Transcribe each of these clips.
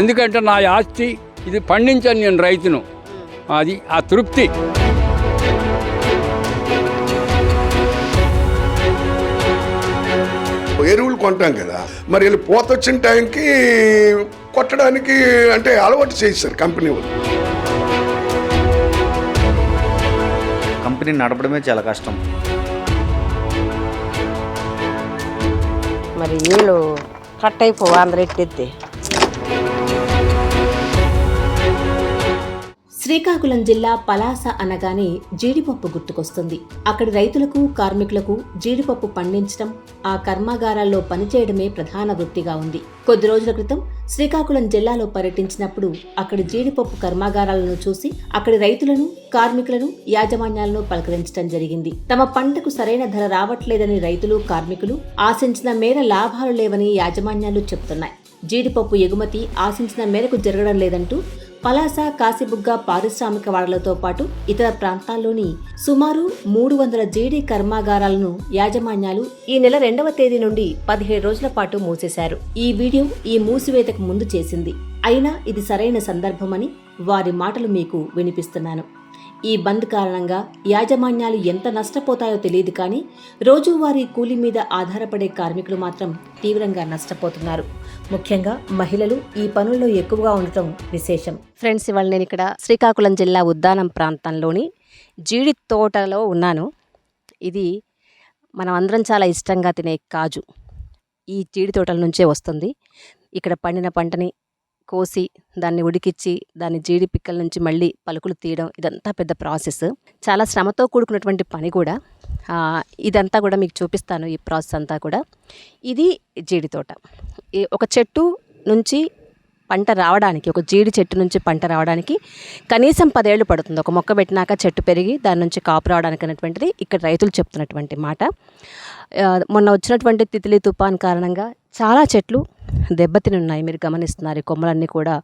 ఎందుకంటే నా ఆస్తి ఇది పండించాను నేను రైతును. అది ఆ తృప్తి. ఎరువులు కొంటాం కదా మరి వీళ్ళు పోత వచ్చిన టైంకి కొట్టడానికి అంటే అలవాటు చేశారు కంపెనీ వాళ్ళు. కంపెనీ నడపడమే చాలా కష్టం. మరి నీళ్ళు కట్ అయిపోవు అందరు ఎట్టెత్తే శ్రీకాకుళం జిల్లా పలాస అనగానే జీడిపప్పు గుర్తుకొస్తుంది. అక్కడి రైతులకు కార్మికులకు జీడిపప్పు పండించడం ఆ కర్మాగారాల్లో పనిచేయడమే ప్రధాన వృత్తిగా ఉంది. కొద్ది రోజుల క్రితం శ్రీకాకుళం జిల్లాలో పర్యటించినప్పుడు అక్కడి జీడిపప్పు కర్మాగారాలను చూసి అక్కడి రైతులను కార్మికులను యాజమాన్యాలను పలకరించడం జరిగింది. తమ పంటకు సరైన ధర రావట్లేదని రైతులు కార్మికులు ఆశించిన మేర లాభాలు లేవని యాజమాన్యాలు చెప్తున్నాయి జీడిపప్పు ఎగుమతి ఆశించిన మేరకు జరగడం లేదంటూ పలాస కాశీబుగ్గ పారిశ్రామిక వాడలతో పాటు ఇతర ప్రాంతాల్లోని సుమారు మూడు వందల జీడీ కర్మాగారాలను యాజమాన్యాలు ఈ నెల రెండవ తేదీ నుండి పదిహేడు రోజుల పాటు మూసేశారు. ఈ వీడియో ఈ మూసివేతకు ముందు చేసింది. అయినా ఇది సరైన సందర్భమని వారి మాటలు మీకు వినిపిస్తున్నాను. ఈ బంద్ కారణంగా యాజమాన్యాలు ఎంత నష్టపోతాయో తెలియదు కానీ రోజువారీ కూలీ మీద ఆధారపడే కార్మికులు మాత్రం తీవ్రంగా నష్టపోతున్నారు. ముఖ్యంగా మహిళలు ఈ పనుల్లో ఎక్కువగా ఉండటం విశేషం. ఫ్రెండ్స్ ఇవాళ నేను ఇక్కడ శ్రీకాకుళం జిల్లా ఉద్దానం ప్రాంతంలోని జీడి తోటలో ఉన్నాను. ఇది మనం అందరం చాలా ఇష్టంగా తినే కాజు. ఈ జీడి తోటల నుంచే వస్తుంది. ఇక్కడ పండిన పంటని కోసి దాన్ని ఉడికిచ్చి దాన్ని జీడి పిక్కల నుంచి మళ్ళీ పలుకులు తీయడం ఇదంతా పెద్ద ప్రాసెస్. చాలా శ్రమతో కూడుకున్నటువంటి పని కూడా. ఇదంతా కూడా మీకు చూపిస్తాను ఈ ప్రాసెస్ అంతా కూడా. ఇది జీడి తోట. ఈ ఒక చెట్టు నుంచి పంట రావడానికి ఒక జీడి చెట్టు నుంచి పంట రావడానికి కనీసం పదేళ్ళు పడుతుంది. ఒక మొక్క పెట్టినాక చెట్టు పెరిగి దాని నుంచి కాపు రావడానికి అనేటువంటిది ఇక్కడ రైతులు చెప్తున్నటువంటి మాట. మొన్న వచ్చినటువంటి తితిలి తుఫాన్ కారణంగా చాలా చెట్లు దెబ్బతిని ఉన్నాయి మీరు గమనిస్తున్నారు ఈ కొమ్మలన్నీ కూడా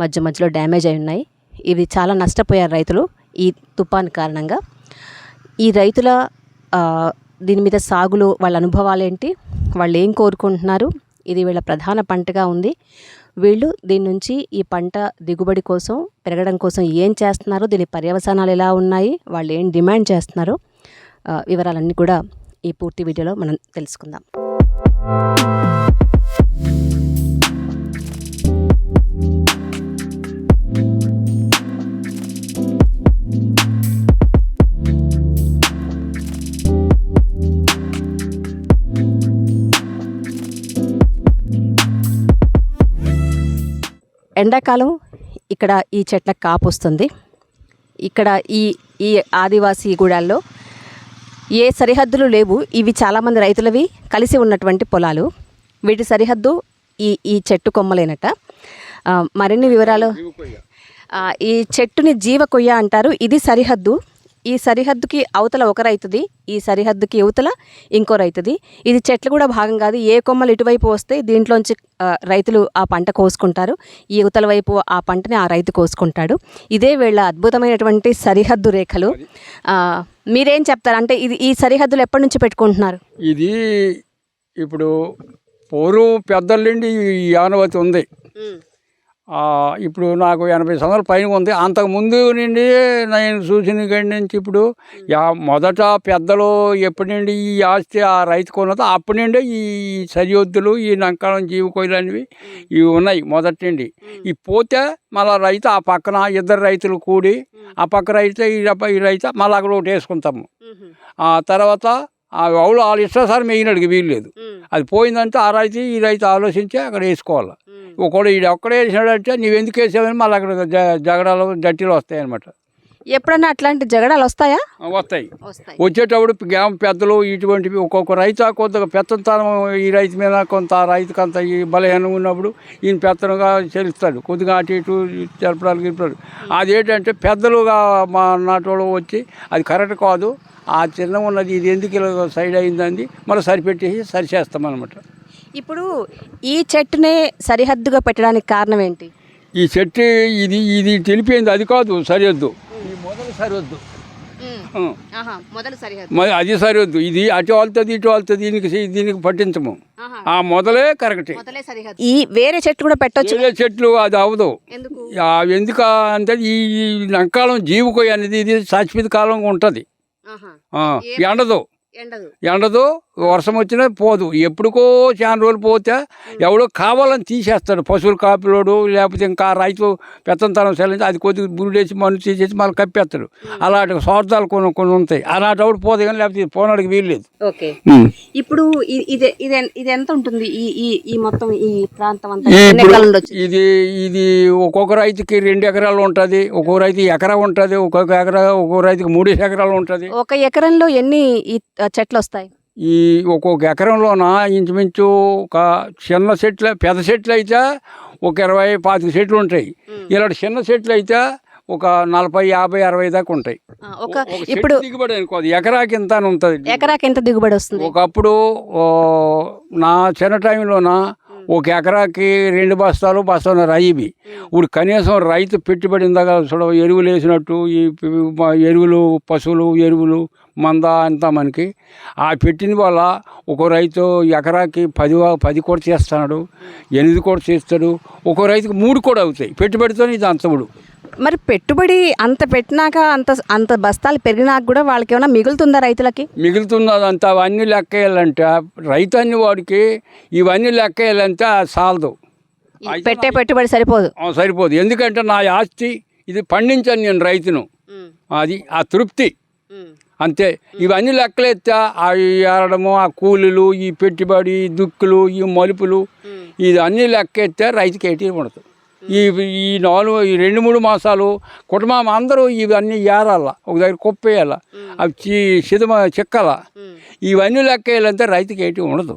మధ్య మధ్యలో డ్యామేజ్ అయి ఉన్నాయి. ఇవి చాలా నష్టపోయారు రైతులు ఈ తుఫాన్ కారణంగా. ఈ రైతుల దీని మీద సాగులో వాళ్ళ అనుభవాలు ఏంటి? వాళ్ళు ఏం కోరుకుంటున్నారు? ఇది వీళ్ళ ప్రధాన పంటగా ఉంది. వీళ్ళు దీని నుంచి ఈ పంట దిగుబడి కోసం పెరగడం కోసం ఏం చేస్తున్నారు దీని పర్యవసానాలు ఎలా ఉన్నాయి వాళ్ళు ఏం డిమాండ్ చేస్తున్నారు వివరాలన్నీ కూడా ఈ పూర్తి వీడియోలో మనం తెలుసుకుందాం. ఎండాకాలం ఇక్కడ ఈ చెట్ల కాపు వస్తుంది. ఇక్కడ ఈ ఈ ఆదివాసీ గూడాల్లో ఏ సరిహద్దులు లేవు. ఇవి చాలామంది రైతులవి కలిసి ఉన్నటువంటి పొలాలు. వీటి సరిహద్దు ఈ ఈ చెట్టు కొమ్మలేనట. మరిన్ని వివరాలు. ఈ చెట్టుని జీవ కొయ్య అంటారు. ఇది సరిహద్దు. ఈ సరిహద్దుకి అవతల ఒక రైతుది ఈ సరిహద్దుకి యువతల ఇంకో రైతుది. ఇది చెట్లు కూడా భాగం కాదు. ఏ కొమ్మలు ఇటువైపు వస్తే దీంట్లోంచి రైతులు ఆ పంట కోసుకుంటారు. ఈ యువతల వైపు ఆ పంటని ఆ రైతు కోసుకుంటాడు. ఇదే వీళ్ళ అద్భుతమైనటువంటి సరిహద్దు రేఖలు. మీరేం చెప్తారు? అంటే ఇది ఈ సరిహద్దులు ఎప్పటి నుంచి పెట్టుకుంటున్నారు? ఇది ఇప్పుడు పూర్వం పెద్దల నుండి ఈ ఆనవతి ఉంది. ఇప్పుడు నాకు ఎనభై సంవత్సరాల పైన ఉంది. అంతకుముందు నుండి నేను చూసిన కాడి నుంచి ఇప్పుడు యా మొదట పెద్దలు ఎప్పటి నుండి ఈ ఆస్తి ఆ రైతు కొన్నదో అప్పటి నుండే ఈ సరిహద్దులు ఈ నంకాలం జీవి కొయ్యలు అనేవి ఇవి ఉన్నాయి మొదటి నుండి. ఈ పోతే మళ్ళా రైతు ఆ పక్కన ఇద్దరు రైతులు కూడి ఆ పక్క రైతు ఈ ఈ రైతు మళ్ళీ అక్కడ ఒకటి వేసుకుంటాము. ఆ తర్వాత ఆ వాళ్ళు వాళ్ళ ఇష్టాసారం వేయినడికి వీల్లేదు. అది పోయిందంటే ఆ రైతు ఈ రైతు ఆలోచించి అక్కడ వేసుకోవాలి. ఒకడు ఈడు ఒక్కడే వేసినాడంటే నువ్వు ఎందుకు వేసావని మళ్ళీ అక్కడ జ- జగడాలు జట్టీలు వస్తాయి అనమాట ఎప్పుడన్నా అట్లాంటి జగడాలు వస్తాయా? వస్తాయి. వస్తాయి. వచ్చేటప్పుడు గ్రామ పెద్దలు ఇటువంటివి ఒక్కొక్క రైతు కొద్దిగా పెత్తనం ఈ రైతు మీద కొంత ఆ రైతుకి అంత ఈ బలహీనం ఉన్నప్పుడు ఈయన పెత్తనంగా చెల్లిస్తాడు. కొద్దిగా అటు ఇటు జరపడానికి గిరపడానికి అదేంటంటే పెద్దలుగా మా నాటోళ్ళు వచ్చి అది కరెక్ట్ కాదు ఆ చిన్న ఉన్నది ఇది ఎందుకు ఇలా సైడ్ అయిందండి మళ్ళీ సరిపెట్టేసి సరిచేస్తాం అనమాట ఇప్పుడు ఈ చెట్టునే సరిహద్దుగా పెట్టడానికి కారణం ఏంటి? ఈ చెట్టు ఇది ఇది తెలిపింది అది కాదు సరిహద్దు. మొదలు సరిహద్దు సరిహద్దు మరి అది సరివద్దు ఇది అటు వాళ్తుంది ఇటు వాళ్తుంది దీనికి దీనికి పట్టించము. ఆ మొదలే కరెక్టే. మొదలే సరిహద్దు ఈ వేరే చెట్లు కూడా పెట్టొచ్చు. వేరే చెట్లు అది అవదు ఎందుకు? అంటే ఈ లంకాలం జీవుకోయి అనేది ఇది శాశ్వత కాలం ఉంటుంది. ఎండదు. ఎండదు. ఎండదు వర్షం వచ్చినా పోదు. ఎప్పుడుకో చాలా రోజులు పోతే ఎవడో కావాలని తీసేస్తాడు. పశువుల కాపులోడు లేకపోతే ఇంకా రైతు పెత్తంతరం సెల్లించి అది కొద్దిగా బురుడేసి మన్ను తీసేసి మళ్ళీ కప్పేస్తాడు. అలాంటి స్వార్థాలు కొన్ని కొన్ని ఉంటాయి. అలాంటప్పుడు పోతే కానీ లేకపోతే పోనాడికి వీల్లేదు. ఓకే. ఇప్పుడు ఇది ఇది ఎంత ఉంటుంది? ఈ ఈ మొత్తం ఈ ప్రాంతం అంతా? ఇది ఇది ఒక్కొక్క రైతుకి రెండు ఎకరాలు ఉంటుంది. ఒక్కొక్క రైతు ఎకరా ఉంటుంది. ఒక్కొక్క ఎకరా ఒక్కొక్క రైతుకి మూడు ఎకరాలు ఉంటుంది. ఒక ఎకరంలో ఎన్ని చెట్లు వస్తాయి ఈ ఒక్కొక్క ఎకరంలోన ఇంచుమించు ఒక చిన్న చెట్లు పెద్ద చెట్లు అయితే ఒక ఇరవై పాతిక చెట్లు ఉంటాయి. ఇలాంటి చిన్న చెట్లు అయితే ఒక నలభై యాభై అరవై దాకా ఉంటాయి. ఒక ఇప్పుడు దిగుబడి అనుకోదు ఎకరాకి ఇంత ఉంటుంది? ఎకరాకి ఎంత దిగుబడి వస్తుంది? ఒకప్పుడు నా చిన్న టైంలోన ఒక ఎకరాకి రెండు బస్తాలు బస్తాలు రైవి ఇప్పుడు కనీసం రైతు పెట్టుబడి ఇందాక చూడ ఎరువులు వేసినట్టు ఈ ఎరువులు పశువులు ఎరువులు మంద అంతా మనకి. ఆ పెట్టిన వల్ల ఒక రైతు ఎకరాకి పది పది కూడా చేస్తున్నాడు ఎనిమిది కూడా చేస్తాడు ఒక రైతుకి మూడు కూడా అవుతాయి. పెట్టుబడితో ఇది అంతముడు. మరి పెట్టుబడి అంత పెట్టినాక అంత అంత బస్తాలు పెరిగినాక కూడా వాళ్ళకి ఏమైనా మిగులుతుందా రైతులకి? మిగులుతున్నదంతా అవన్నీ లెక్క వేయాలంటే రైతు అన్ని వాడికి ఇవన్నీ లెక్క వేయాలంటే చాలదు పెట్టే పెట్టుబడి సరిపోదు. సరిపోదు. ఎందుకంటే నా ఆస్తి ఇది పండించాను నేను రైతును. అది ఆ తృప్తి. అంతే. ఇవన్నీ లెక్కలెత్తే ఆ ఏరడము ఆ కూలీలు ఈ పెట్టుబడి ఈ దుక్కులు ఈ మలుపులు ఇది అన్నీ లెక్కెత్తే రైతుకి ఏటీ పడుతుంది ఈ ఈ నాలుగు ఈ రెండు మూడు మాసాలు కుటుంబం అందరూ ఇవన్నీ ఏరాల. ఒక దగ్గర కుప్పేయాల అవి చి సిదమ చిక్కల. ఇవన్నీ లెక్కేయాలంటే రైతుకి ఏటీ ఉండదు.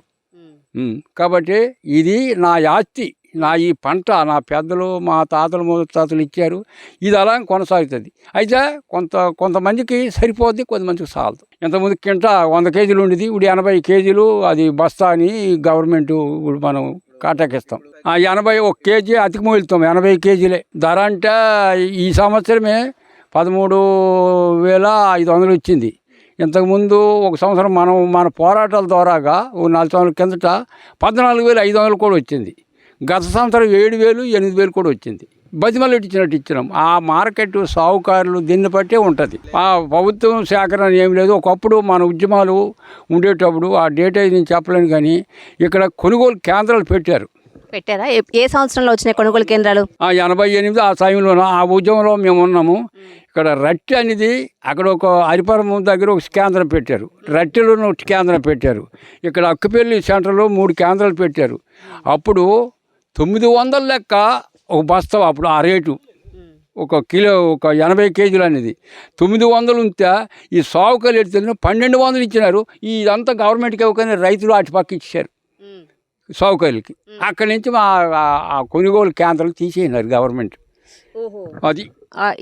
కాబట్టి ఇది నా ఆస్తి. నా ఈ పంట నా పెద్దలు మా తాతలు ముత్తాతలు ఇచ్చారు. ఇది అలా కొనసాగుతుంది. అయితే కొంత కొంతమందికి సరిపోద్ది కొంతమందికి చాలదు ఇంతకుముందు కింట వంద కేజీలు ఉండేది ఇప్పుడు ఎనభై కేజీలు అది బస్తా అని గవర్నమెంట్ ఇప్పుడు మనం కాటాకిస్తాం. ఆ ఎనభై ఒక కేజీ అతికి మొలుతాం ఎనభై కేజీలే. ధర అంటే ఈ సంవత్సరమే పదమూడు వేల ఐదు వందలు వచ్చింది. ఇంతకుముందు ఒక సంవత్సరం మనం మన పోరాటాల ద్వారాగా ఓ నాలుగు సంవత్సరాల కిందట పద్నాలుగు వేల ఐదు వందలు కూడా వచ్చింది. గత సంవత్సరం ఏడు వేలు ఎనిమిది వేలు కూడా వచ్చింది. బతిమలు ఇచ్చినట్టు ఇచ్చినాం. ఆ మార్కెట్ సావుకారులు దీన్ని బట్టే ఉంటుంది. ఆ ప్రభుత్వం సేకరణ ఏం లేదు. ఒకప్పుడు మన ఉద్యమాలు ఉండేటప్పుడు ఆ డేట్ నేను చెప్పలేను కానీ ఇక్కడ కొనుగోలు కేంద్రాలు పెట్టారు. పెట్టారా? ఏ- సంవత్సరంలో వచ్చినాయి కొనుగోలు కేంద్రాలు? ఆ ఎనభై ఎనిమిది ఆ సమయంలో ఆ ఉద్యమంలో మేము ఉన్నాము. ఇక్కడ రట్టి అనేది అక్కడ ఒక హరిపురం దగ్గర ఒక కేంద్రం పెట్టారు. రట్టెలో కేంద్రం పెట్టారు. ఇక్కడ అక్కుపల్లి సెంటర్లో మూడు కేంద్రాలు పెట్టారు. అప్పుడు తొమ్మిది వందల లెక్క ఒక బస్తా అప్పుడు ఆ రేటు. ఒక కిలో ఒక ఎనభై కేజీలు అనేది. తొమ్మిది వందలు ఉంటే ఈ సాగుకలు ఎడితే పన్నెండు వందలు ఇచ్చినారు. ఇదంతా గవర్నమెంట్కి ఇవ్వకనే రైతులు అటు పక్క ఇచ్చారు సౌకర్యాలకి అక్కడి నుంచి మా కొనుగోలు కేంద్రాలు తీసేసినారు గవర్నమెంట్ అది.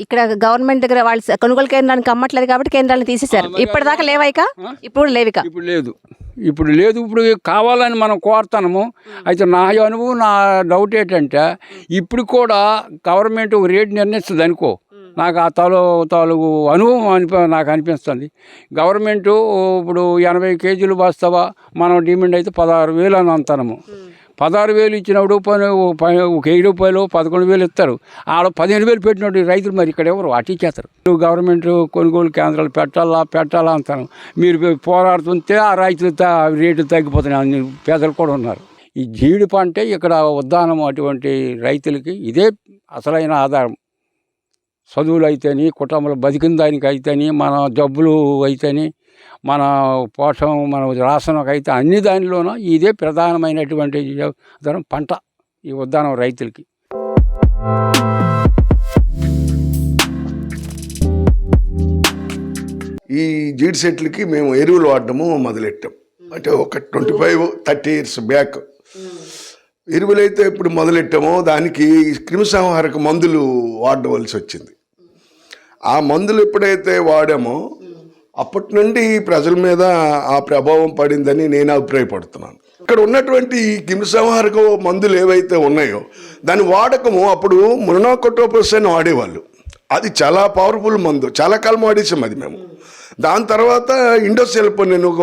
ఇక్కడ గవర్నమెంట్ దగ్గర వాళ్ళు కొనుగోలు కేంద్రానికి అమ్మట్లేదు కాబట్టి కేంద్రాలను తీసేశారు. ఇప్పటిదాకా లేవాయిక ఇప్పుడు లేవిక? ఇప్పుడు లేదు. ఇప్పుడు లేదు ఇప్పుడు కావాలని మనం కోరుతాము అయితే నా అనుభవం నా డౌట్ ఏంటంటే ఇప్పుడు కూడా గవర్నమెంట్ ఒక రేటు నిర్ణయిస్తుంది అనుకో. నాకు ఆ తాలూ తాలూకు అనుభవం అనిప నాకు అనిపిస్తుంది. గవర్నమెంట్ ఇప్పుడు ఎనభై కేజీలు బస్తావా? మనం డిమాండ్ అయితే పదహారు వేలు అని అంటాము పదహారు వేలు ఇచ్చినప్పుడు పని ప- ఒక వెయ్యి రూపాయలు పదకొండు వేలు ఇస్తారు. ఆడ పదిహేను వేలు పెట్టినట్టు రైతులు మరి ఇక్కడ ఎవరు? అటు ఇచ్చేస్తారు. గవర్నమెంట్ కొనుగోలు కేంద్రాలు పెట్టాలా? పెట్టాలా అంటాను మీరు పోరాడుతుంటే ఆ రైతులు రేటు రేట్లు తగ్గిపోతున్నాయి అన్ని పేదలు కూడా ఉన్నారు. ఈ జీడి పంటే ఇక్కడ ఉద్దానం అటువంటి రైతులకి ఇదే అసలైన ఆధారం. చదువులు అయితేని కుటుంబాలు బతికిన దానికి అయితేని మన జబ్బులు అయితేని మన పోషం మన రాసనకైతే అన్ని దానిలోనూ ఇదే ప్రధానమైనటువంటి పంట ఈ ఉద్దానం రైతులకి. ఈ జీడి సెట్లకి మేము ఎరువులు వాడడము మొదలెట్టాం. అంటే ఒక twenty five thirty years back. ఎరువులైతే ఇప్పుడు మొదలెట్టామో దానికి క్రిమిసంహారక మందులు వాడవలసి వచ్చింది. ఆ మందులు ఎప్పుడైతే వాడామో అప్పటి నుండి ప్రజల మీద ఆ ప్రభావం పడిందని నేను అభిప్రాయపడుతున్నాను. ఇక్కడ ఉన్నటువంటి కింసంహారక మందులు ఏవైతే ఉన్నాయో దాని వాడకము అప్పుడు మునోకొటోపస్ అని వాడేవాళ్ళు. అది చాలా పవర్ఫుల్ మందు. చాలా కాలం వాడేసాం అది మేము. దాని తర్వాత ఇండోసెల్పోన్ నేను ఒక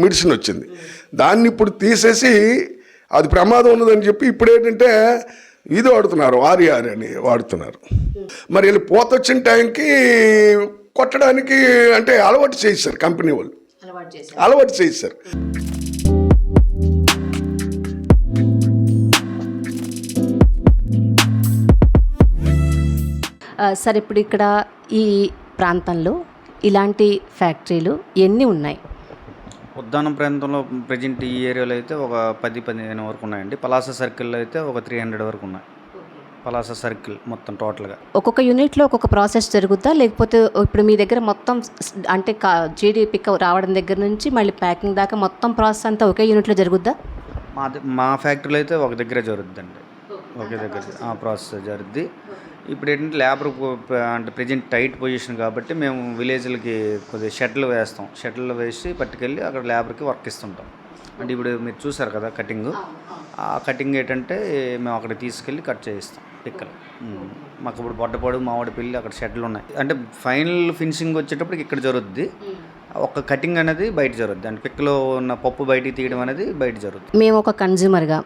మెడిసిన్ వచ్చింది. దాన్ని ఇప్పుడు తీసేసి అది ప్రమాదం ఉన్నదని చెప్పి ఇప్పుడు ఏంటంటే ఇది వాడుతున్నారు ఆర్ఆర్ అని వాడుతున్నారు. మరి వీళ్ళు పోత వచ్చిన టైంకి కొట్టడానికి అంటే అలవాటు చేశారు కంపెనీ వాళ్ళు. అలవాటు చేశారు. ఆ, సార్ ఇప్పుడు ఇక్కడ ఈ ప్రాంతంలో ఇలాంటి ఫ్యాక్టరీలు ఎన్ని ఉన్నాయి? ఉద్దానం ప్రాంతంలో ప్రజెంట్ ఈ ఏరియాలో అయితే ఒక పది పదిహేను వరకు ఉన్నాయండి. పలాస సర్కిల్లో అయితే ఒక త్రీ హండ్రెడ్ వరకు ఉన్నాయి. పలాస సర్కిల్ మొత్తం టోటల్గా. ఒక్కొక్క యూనిట్లో ఒక్కొక్క ప్రాసెస్ జరుగుద్దా? లేకపోతే ఇప్పుడు మీ దగ్గర మొత్తం అంటే కా జీడీ పిక్ రావడం దగ్గర నుంచి మళ్ళీ ప్యాకింగ్ దాకా మొత్తం ప్రాసెస్ అంతా ఒకే యూనిట్లో జరుగుద్దా? మా మా ఫ్యాక్టరీలో అయితే ఒక దగ్గరే జరుగుద్దండి. ఒకే దగ్గర ఆ ప్రాసెస్ జరుగుద్ది. ఇప్పుడు ఏంటంటే లేబర్ అంటే ప్రజెంట్ టైట్ పొజిషన్ కాబట్టి మేము విలేజ్లకి కొద్దిగా షెడ్లు వేస్తాం. షెడ్లు వేసి పట్టుకెళ్ళి అక్కడ లేబర్కి వర్క్ ఇస్తుంటాం. అంటే ఇప్పుడు మీరు చూసారు కదా కటింగ్. ఆ కటింగ్ ఏంటంటే మేము అక్కడ తీసుకెళ్ళి కట్ చేయిస్తాం. పిక్కలు. మాకు ఇప్పుడు బొడ్డపాడు మామిడి పిల్లి అక్కడ షెడ్లు ఉన్నాయి. అంటే ఫైనల్ ఫినిషింగ్ వచ్చేటప్పటికి ఇక్కడ జరుగుద్ది. ఒక కటింగ్ అనేది బయట జరుగుద్ది. అంటే పిక్కలో ఉన్న పప్పు బయటికి తీయడం అనేది బయట జరుగుద్ది. మేము ఒక కన్జ్యూమర్గా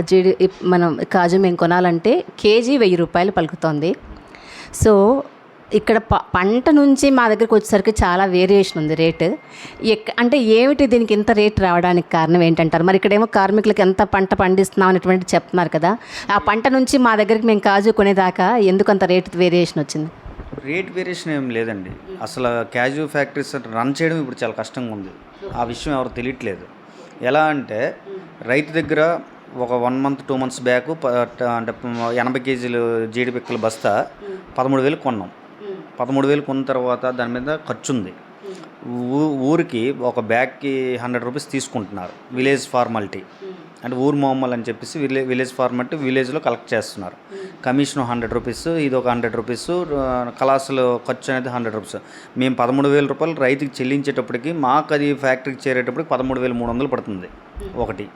జీడి ఇప్- మనం కాజు మేము కొనాలంటే కేజీ వెయ్యి రూపాయలు పలుకుతోంది. సో ఇక్కడ ప పంట నుంచి మా దగ్గరికి వచ్చేసరికి చాలా వేరియేషన్ ఉంది రేటు ఎక్ అంటే ఏమిటి దీనికి ఇంత రేట్ రావడానికి కారణం ఏంటంటారు? మరి ఇక్కడేమో కార్మికులకు ఎంత పంట పండిస్తున్నాం అనేటువంటి చెప్తున్నారు కదా. ఆ పంట నుంచి మా దగ్గరికి మేము కాజు కొనేదాకా ఎందుకు అంత రేట్ వేరియేషన్ వచ్చింది? రేట్ వేరియేషన్ ఏం లేదండి. అసలు క్యాజు ఫ్యాక్టరీస్ రన్ చేయడం ఇప్పుడు చాలా కష్టంగా ఉంది. ఆ విషయం ఎవరు తెలియట్లేదు. ఎలా అంటే రైతు దగ్గర ఒక one month two months back అంటే ఎనభై కేజీలు జీడిపిక్కల బస్తా పదమూడు వేలు కొన్నాం. పదమూడు వేలు కొన్న తర్వాత దాని మీద ఖర్చు ఉంది ఊ ఊరికి ఒక బ్యాగ్కి హండ్రెడ్ రూపీస్ తీసుకుంటున్నారు విలేజ్ ఫార్మాలిటీ. అంటే ఊరు మొహమ్మల్ అని చెప్పేసి విలే విలేజ్ ఫార్మాలిటీ విలేజ్లో కలెక్ట్ చేస్తున్నారు. కమిషన్ హండ్రెడ్ రూపీస్ ఇది ఒక హండ్రెడ్ రూపీస్ కళాసులో ఖర్చు అనేది హండ్రెడ్ రూపీస్. మేము పదమూడు వేల రూపాయలు రైతుకి చెల్లించేటప్పటికి మాకు అది ఫ్యాక్టరీకి చేరేటప్పటికి పదమూడు వేల మూడు వందలు పడుతుంది ఒకటి.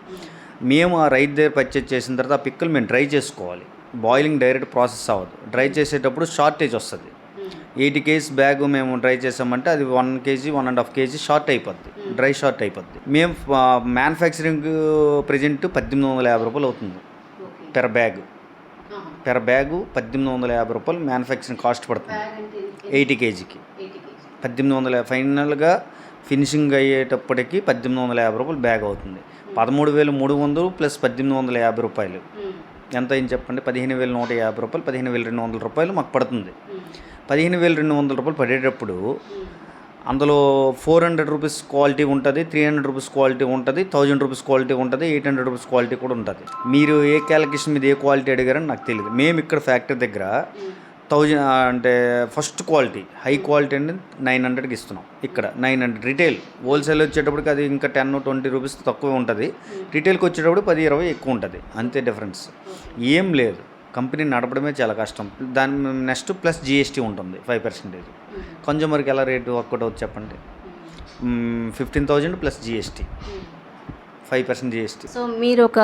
మేము ఆ రైతు దగ్గర పర్చేజ్ చేసిన తర్వాత ఆ పిక్కలు మేము డ్రై చేసుకోవాలి. బాయిలింగ్ డైరెక్ట్ ప్రాసెస్ అవ్వదు. డ్రై చేసేటప్పుడు షార్టేజ్ వస్తుంది. ఎయిటీ కేజీ బ్యాగ్ మేము డ్రై చేసామంటే అది one kg one and half kg short అయిపోద్ది. డ్రై షార్ట్ అయిపోద్ది. మేము మ్యానుఫ్యాక్చరింగ్ ప్రజెంట్ పద్దెనిమిది వందల యాభై రూపాయలు అవుతుంది. పెర్ బ్యాగ్ పెర్ బ్యాగు పద్దెనిమిది వందల యాభై రూపాయలు మ్యానుఫ్యాక్చరింగ్ కాస్ట్ పడుతుంది. ఎయిటీ కేజీకి. పద్దెనిమిది వందల ఫైనల్గా ఫినిషింగ్ అయ్యేటప్పటికి పద్దెనిమిది వందల యాభై రూపాయలు బ్యాగ్ అవుతుంది. పదమూడు వేలు మూడు వందలు ప్లస్ పద్దెనిమిది వందల యాభై రూపాయలు. ఎంత అయింది చెప్పండి? పదిహేను వేల నూట యాభై రూపాయలు పదిహేను వేల రెండు వందల రూపాయలు మాకు పడుతుంది. పదిహేను వేల రెండు వందల రూపాయలు పడేటప్పుడు అందులో ఫోర్ హండ్రెడ్ రూపీస్ క్వాలిటీ ఉంటుంది త్రీ హండ్రెడ్ రూపీస్ క్వాలిటీ ఉంటుంది థౌజండ్ రూపీస్ క్వాలిటీ ఉంటుంది ఎయిట్ హండ్రెడ్ రూపీస్ క్వాలిటీ కూడా ఉంటుంది. మీరు ఏ క్యాలిక్యులేషన్ మీద ఏ క్వాలిటీ అడిగారని నాకు తెలియదు మేము ఇక్కడ ఫ్యాక్టరీ దగ్గర థౌజండ్ అంటే ఫస్ట్ క్వాలిటీ హై క్వాలిటీ అంటే నైన్ హండ్రెడ్కి ఇస్తున్నాం. ఇక్కడ నైన్ హండ్రెడ్ రిటైల్ హోల్సేల్ వచ్చేటప్పటికి అది ఇంకా టెన్ ట్వంటీ రూపీస్ తక్కువ ఉంటుంది. రిటైల్కి వచ్చేటప్పుడు పది ఇరవై ఎక్కువ ఉంటుంది. అంతే డిఫరెన్స్. ఏం లేదు. కంపెనీ నడపడమే చాలా కష్టం. దాని నెక్స్ట్ ప్లస్ జిఎస్టీ ఉంటుంది ఫైవ్ పర్సెంటేజ్ కన్జ్యూమర్కి ఎలా రేటు అవుతుంది చెప్పండి? Fifteen thousand plus GST five percent GST so మీరు ఒక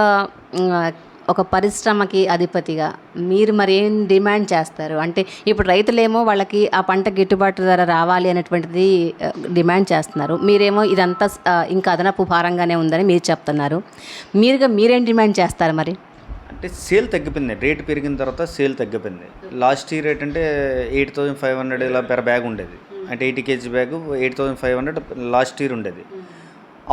ఒక పరిశ్రమకి అధిపతిగా మీరు మరి ఏం డిమాండ్ చేస్తారు? అంటే ఇప్పుడు రైతులేమో వాళ్ళకి ఆ పంట గిట్టుబాటు ధర రావాలి అనేటువంటిది డిమాండ్ చేస్తున్నారు. మీరేమో ఇదంతా ఇంకా అదనపు భారంగానే ఉందని మీరు చెప్తున్నారు. మీరుగా మీరేం డిమాండ్ చేస్తారు మరి? అంటే సేల్ తగ్గిపోయింది. రేట్ పెరిగిన తర్వాత సేల్ తగ్గిపోయింది. లాస్ట్ ఇయర్ రేట్ అంటే ఎయిట్ థౌసండ్ ఫైవ్ హండ్రెడ్ ఇలా పెర బ్యాగ్ ఉండేది. అంటే eighty kg bag eight thousand five hundred last year ఉండేది.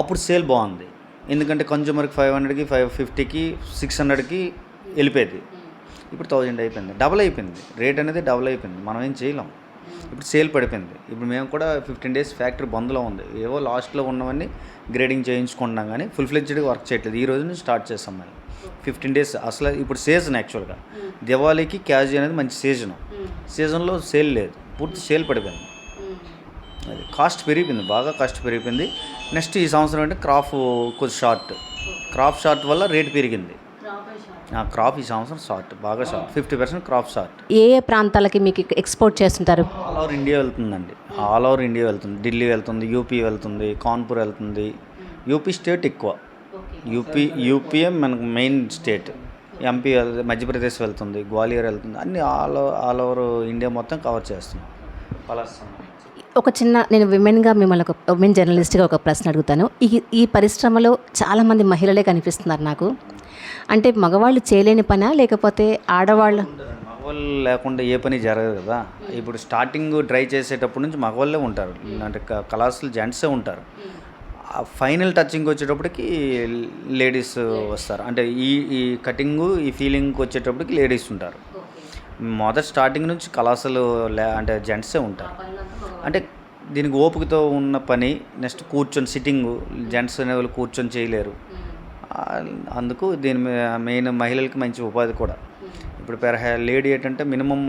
అప్పుడు సేల్ బాగుంది. ఎందుకంటే కన్జ్యూమర్కి ఫైవ్ హండ్రెడ్కి ఫైవ్ ఫిఫ్టీకి సిక్స్ హండ్రెడ్కి వెళ్ళిపోయేది. ఇప్పుడు థౌజండ్ అయిపోయింది. డబుల్ అయిపోయింది. రేట్ అనేది డబుల్ అయిపోయింది. మనం ఏం చేయలేం. ఇప్పుడు సేల్ పడిపోయింది. ఇప్పుడు మేము కూడా ఫిఫ్టీన్ డేస్ ఫ్యాక్టరీ బంద్లో ఉంది. ఏవో లాస్ట్లో ఉన్నవన్నీ గ్రేడింగ్ చేయించుకుంటున్నాం కానీ ఫుల్ ఫ్లెడ్జ్డ్గా వర్క్ చేయట్లేదు. ఈ రోజు నుంచి స్టార్ట్ చేస్తాం మేము. ఫిఫ్టీన్ డేస్ అసలు ఇప్పుడు సీజన్ యాక్చువల్గా. దివాళీకి క్యాజు అనేది మంచి సీజన్. సీజన్లో సేల్ లేదు. పూర్తి సేల్ పడిపోయింది. అది కాస్ట్ పెరిగిపోయింది. బాగా కాస్ట్ పెరిగిపోయింది. నెక్స్ట్ ఈ సంవత్సరం అంటే క్రాప్ కొంచెం షార్ట్. క్రాప్ షార్ట్ వల్ల రేట్ పెరిగింది. ఆ క్రాప్ ఈ సంవత్సరం షార్ట్. బాగా short. Fifty percent crop short. ఏ ఏ ప్రాంతాలకి మీకు ఎక్స్పోర్ట్ చేస్తుంటారు? ఆల్ ఓవర్ ఇండియా వెళ్తుందండి. ఆల్ ఓవర్ ఇండియా వెళ్తుంది. ఢిల్లీ వెళ్తుంది. యూపీ వెళ్తుంది. కాన్పూర్ వెళ్తుంది. యూపీ స్టేట్ ఎక్కువ. యూపీ యూపీఏ మనకు మెయిన్ స్టేట్. ఎంపీ మధ్యప్రదేశ్ వెళ్తుంది గ్వాలియర్ వెళ్తుంది అన్ని ఆల్ ఆల్ ఓవర్ ఇండియా మొత్తం కవర్ చేస్తున్నాం ఒక చిన్న నేను విమెన్గా మిమ్మల్ని ఒక ఉమెన్ జర్నలిస్ట్గా ఒక ప్రశ్న అడుగుతాను. ఈ ఈ పరిశ్రమలో చాలామంది మహిళలే కనిపిస్తున్నారు నాకు. అంటే మగవాళ్ళు చేయలేని పనా లేకపోతే ఆడవాళ్ళు? మగవాళ్ళు లేకుండా ఏ పని జరగదు కదా. ఇప్పుడు స్టార్టింగ్ ట్రై చేసేటప్పటి నుంచి మగవాళ్ళే ఉంటారు. అంటే కళాసులు జెంట్సే ఉంటారు. ఫైనల్ టచింగ్ వచ్చేటప్పటికి లేడీస్ వస్తారు. అంటే ఈ ఈ కటింగ్ ఈ ఫీలింగ్కి వచ్చేటప్పటికి లేడీస్ ఉంటారు. మొదటి స్టార్టింగ్ నుంచి కళాసులు లే అంటే జెంట్సే ఉంటారు. అంటే దీనికి ఓపికతో ఉన్న పని నెక్స్ట్ కూర్చొని సిట్టింగ్ జెంట్స్ అనే వాళ్ళు కూర్చొని చేయలేరు. అందుకు దీని మెయిన్ మహిళలకి మంచి ఉపాధి కూడా. ఇప్పుడు పెర్ లేడీ ఏంటంటే మినిమమ్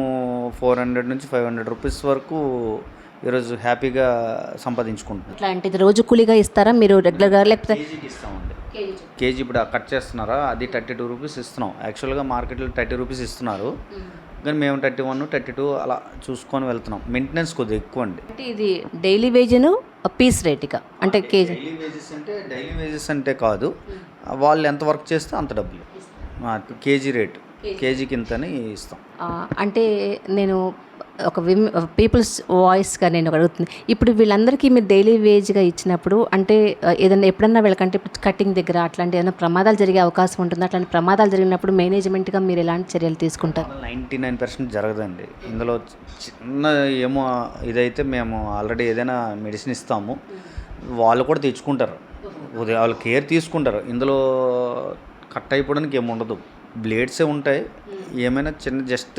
ఫోర్ హండ్రెడ్ నుంచి ఫైవ్ హండ్రెడ్ రూపీస్ వరకు ఈరోజు హ్యాపీగా సంపాదించుకుంటున్నారు ఇట్లా అంటే ఇది రోజు కూలీగా ఇస్తారా? మీరు రెగ్యులర్గా లేకపోతే కేజీకి ఇస్తామండి. కేజీ. ఇప్పుడు కట్ చేస్తున్నారా? అది థర్టీ టూ రూపీస్ ఇస్తున్నాం. యాక్చువల్గా మార్కెట్లో థర్టీ రూపీస్ ఇస్తున్నారు. కానీ మేము థర్టీ వన్ థర్టీ టూ అలా చూసుకొని వెళ్తున్నాం. మెయింటెనెన్స్ కొద్దిగా ఎక్కువ అండి అంటే ఇది డైలీ వేజ్ను పీస్ రేట్గా? అంటే కేజీ. డైలీ వేజెస్ అంటే డైలీ వేజెస్ అంటే కాదు. వాళ్ళు ఎంత వర్క్ చేస్తే అంత డబ్బులు. Kg rate. కేజీకి ఇంతని ఇస్తాం. అంటే నేను ఒక విమ్ పీపుల్స్ వాయిస్గా నేను అడుగుతుంది ఇప్పుడు వీళ్ళందరికీ మీరు డైలీ వేజ్గా ఇచ్చినప్పుడు అంటే ఏదైనా ఎప్పుడన్నా వీళ్ళకంటే ఇప్పుడు కటింగ్ దగ్గర అట్లాంటి ఏదైనా ప్రమాదాలు జరిగే అవకాశం ఉంటుంది. అట్లాంటి ప్రమాదాలు జరిగినప్పుడు మేనేజ్మెంట్గా మీరు ఎలాంటి చర్యలు తీసుకుంటారు? నైంటీ నైన్ పర్సెంట్ జరగదండి. ఇందులో చిన్న ఏమో ఇదైతే మేము ఆల్రెడీ ఏదైనా మెడిసిన్ ఇస్తాము. వాళ్ళు కూడా తెచ్చుకుంటారు. ఉదయం వాళ్ళు కేర్ తీసుకుంటారు. ఇందులో కట్ అయిపోవడానికి ఏమి ఉండదు బ్లేడ్సే ఉంటాయి. ఏమైనా చిన్న జస్ట్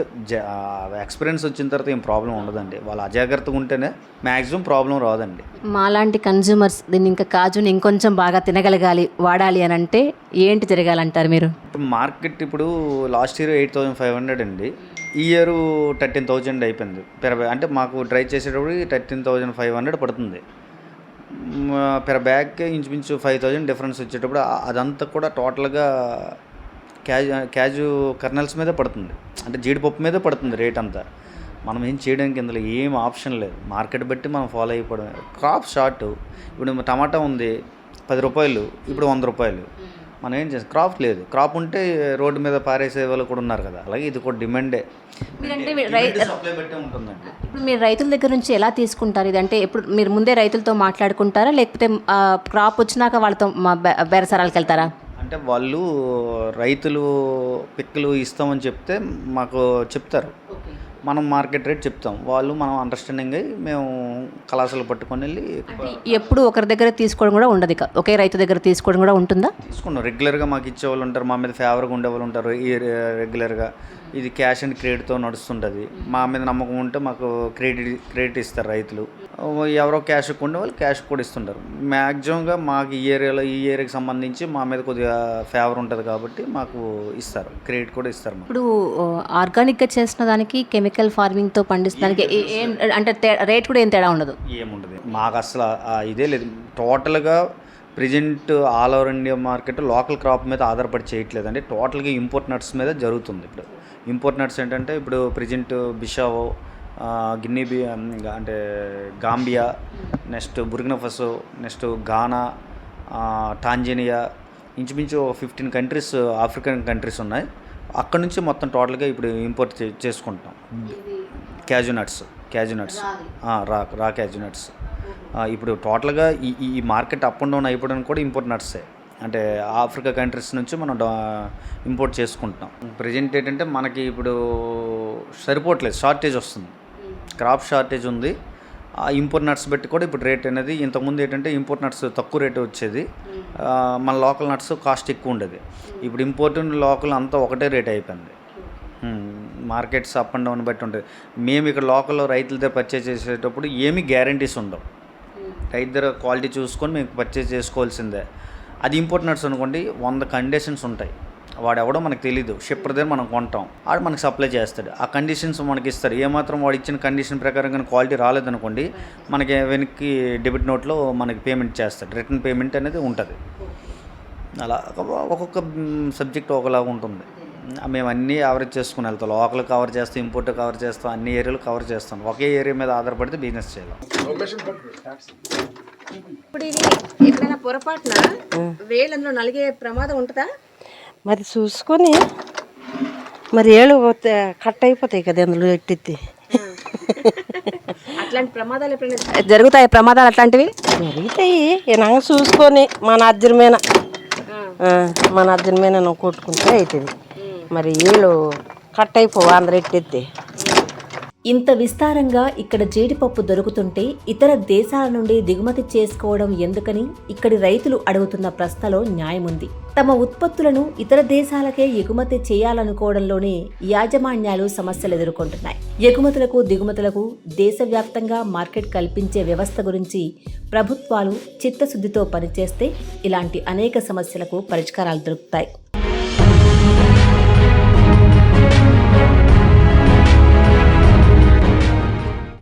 ఎక్స్పీరియన్స్ వచ్చిన తర్వాత ఏం ప్రాబ్లం ఉండదండి. వాళ్ళు అజాగ్రత్తగా ఉంటేనే మ్యాక్సిమం ప్రాబ్లం రాదండి. మాలాంటి కన్జ్యూమర్స్ దీన్ని ఇంకా కాజుని ఇంకొంచెం బాగా తినగలగాలి వాడాలి అని అంటే ఏంటి జరగాలంటారు మీరు? ఇప్పుడు మార్కెట్ ఇప్పుడు last year eight thousand five hundred అండి. ఈ ఇయర్ థర్టీన్ థౌజండ్ అయిపోయింది. పెర అంటే మాకు ట్రై చేసేటప్పుడు థర్టీన్ థౌజండ్ ఫైవ్ హండ్రెడ్ పడుతుంది. పెర బ్యాగ్కి ఇంచుమించు ఫైవ్ థౌజండ్ డిఫరెన్స్ వచ్చేటప్పుడు అదంతా కూడా టోటల్గా క్యాజు క్యాజు కర్నల్స్ మీదే పడుతుంది. అంటే జీడిపప్పు మీదే పడుతుంది రేట్ అంతా. మనం ఏం చేయడానికి ఇందులో ఏం ఆప్షన్ లేదు. మార్కెట్ బట్టి మనం ఫాలో అయిపోవడం క్రాప్ షార్ట్. ఇప్పుడు టమాటా ఉంది పది రూపాయలు ఇప్పుడు వంద రూపాయలు. మనం ఏం చేస్తాం? క్రాప్ లేదు. క్రాప్ ఉంటే రోడ్డు మీద పారేసే వాళ్ళు కూడా ఉన్నారు కదా. అలాగే ఇది కూడా డిమాండే. ఇప్పుడు మీరు రైతుల దగ్గర నుంచి ఎలా తీసుకుంటారు ఇది? అంటే ఎప్పుడు మీరు ముందే రైతులతో మాట్లాడుకుంటారా? లేకపోతే క్రాప్ వచ్చినాక వాళ్ళతో బేరసరాలకు వెళ్తారా అంటే వాళ్ళు రైతులు పిక్కలు ఇస్తామని చెప్తే మాకు చెప్తారు. మనం మార్కెట్ రేట్ చెప్తాం. వాళ్ళు మనం అండర్స్టాండింగ్ అయ్యి మేము కళాశాల పట్టుకొని వెళ్ళి ఎప్పుడు ఒకరి దగ్గర తీసుకోవడం కూడా ఉండదు ఇక. ఒకే రైతు దగ్గర తీసుకోవడం కూడా ఉంటుందా? తీసుకున్నాం రెగ్యులర్గా మాకు ఇచ్చే వాళ్ళు ఉంటారు. మా మీద ఫేవర్గా ఉండే వాళ్ళు ఉంటారు ఈ రెగ్యులర్గా ఇది క్యాష్ అండ్ క్రెడిట్తో నడుస్తుంటుంది. మా మీద నమ్మకం ఉంటే మాకు క్రెడిట్ క్రెడిట్ ఇస్తారు రైతులు. ఎవరో క్యాష్ ఉండే వాళ్ళు క్యాష్ కూడా ఇస్తుంటారు. మ్యాక్సిమంగా మాకు ఈ ఏరియాలో ఈ ఏరియాకి సంబంధించి మా మీద కొద్దిగా ఫేవర్ ఉంటుంది కాబట్టి మాకు ఇస్తారు. క్రెడిట్ కూడా ఇస్తారు ఇప్పుడు ఆర్గానిక్గా చేసిన దానికి కెమికల్ ఫార్మింగ్తో పండిస్తున్న దానికి ఏ- అంటే రేట్ కూడా ఏం తేడా ఉండదు? ఏముండదు మాకు అసలు ఇదే లేదు. టోటల్గా present all over India market local crop మీద ఆధారపడి చేయట్లేదు అంటే టోటల్గా ఇంపోర్ట్ నట్స్ మీద జరుగుతుంది ఇప్పుడు. ఇంపోర్ట్ నట్స్ ఏంటంటే ఇప్పుడు ప్రజెంట్ బిషావో గిన్నీ బి అంటే Gambia next Burkina Faso next ఆ, టాంజేనియా ఇంచుమించు ఫిఫ్టీన్ కంట్రీస్ ఆఫ్రికన్ కంట్రీస్ ఉన్నాయి. అక్కడ నుంచి మొత్తం టోటల్గా ఇప్పుడు ఇంపోర్ట్ చే- చేసుకుంటాం క్యాజు నట్స్ క్యాజు నట్స్. రా రా క్యాజు నట్స్. ఇప్పుడు టోటల్గా ఈ- ఈ మార్కెట్ అప్ అండ్ డౌన్ అయిపోవడానికి కూడా ఇంపోర్ట్ నట్సే. అంటే ఆఫ్రికా కంట్రీస్ నుంచి మనం ఇంపోర్ట్ చేసుకుంటున్నాం. ప్రజెంట్ ఏంటంటే మనకి ఇప్పుడు సరిపోవట్లేదు షార్టేజ్ వస్తుంది. క్రాప్ షార్టేజ్ ఉంది. ఆ ఇంపోర్ట్ నట్స్ బట్టి కూడా ఇప్పుడు రేట్ అనేది ఇంతకుముందు ఏంటంటే ఇంపోర్ట్ నట్స్ తక్కువ రేట్ వచ్చేది. మన లోకల్ నట్స్ కాస్ట్ ఎక్కువ ఉండేది. ఇప్పుడు ఇంపోర్ట్ లోకల్ అంతా ఒకటే రేట్ అయిపోయింది. మార్కెట్స్ అప్ అండ్ డౌన్ బట్టి ఉంటుంది మేము ఇక్కడ లోకల్లో రైతుల దగ్గర పర్చేజ్ చేసేటప్పుడు ఏమీ గ్యారంటీస్ ఉండవు. రైతు దగ్గర క్వాలిటీ చూసుకొని మేము పర్చేజ్ చేసుకోవాల్సిందే. అది ఇంపోర్ట్ నట్స్ అనుకోండి వంద కండిషన్స్ ఉంటాయి. వాడు ఎవడో మనకు తెలియదు షిప్పర్ దగ్గర మనం కొంటాం. వాడు మనకి సప్లై చేస్తాడు. ఆ కండిషన్స్ మనకి ఇస్తారు ఏమాత్రం వాడు ఇచ్చిన కండిషన్ ప్రకారం కానీ క్వాలిటీ రాలేదనుకోండి మనకి వెనక్కి డెబిట్ నోట్లో మనకి పేమెంట్ చేస్తాడు. రిటర్న్ పేమెంట్ అనేది ఉంటుంది. అలా ఒక్కొక్క సబ్జెక్ట్ ఒకలాగా ఉంటుంది. మేము అన్నీ యావరేజ్ చేసుకుని వెళ్తాం. లోకల్ కవర్ చేస్తాం ఇంపోర్ట్ కవర్ చేస్తాం అన్ని ఏరియాలు కవర్ చేస్తాం. ఒకే ఏరియా మీద ఆధారపడితే బిజినెస్ చేయాలి. ఇప్పుడు ఇది ఎక్కడైనా పొరపాటున వేలు అందులో నలిగే ప్రమాదం ఉంటుందా? మరి చూసుకొని మరి ఏళ్ళు పోతే కట్ అయిపోతాయి కదా అందులో ఎట్టిద్ది అట్లాంటి ప్రమాదాలు ఎప్పుడైనా జరుగుతాయి? ప్రమాదాలు అట్లాంటివి? జరుగుతాయి. ఇనాక చూసుకొని మన? అర్జునమైన మన అర్జునమైన నువ్వు కొట్టుకుంటే అవుతుంది మరి ఏళ్ళు కట్ అయిపోవు అందరు ఎట్టెత్తి ఇంత విస్తారంగా ఇక్కడ జీడిపప్పు దొరుకుతుంటే ఇతర దేశాల నుండి దిగుమతి చేసుకోవడం ఎందుకని ఇక్కడి రైతులు అడుగుతున్న ప్రశ్నలో న్యాయముంది. తమ ఉత్పత్తులను ఇతర దేశాలకే ఎగుమతి చేయాలనుకోవడంలోనే యాజమాన్యాలు సమస్యలు ఎదుర్కొంటున్నాయి ఎగుమతులకు దిగుమతులకు దేశవ్యాప్తంగా మార్కెట్ కల్పించే వ్యవస్థ గురించి ప్రభుత్వాలు చిత్తశుద్ధితో పనిచేస్తే ఇలాంటి అనేక సమస్యలకు పరిష్కారాలు దొరుకుతాయి.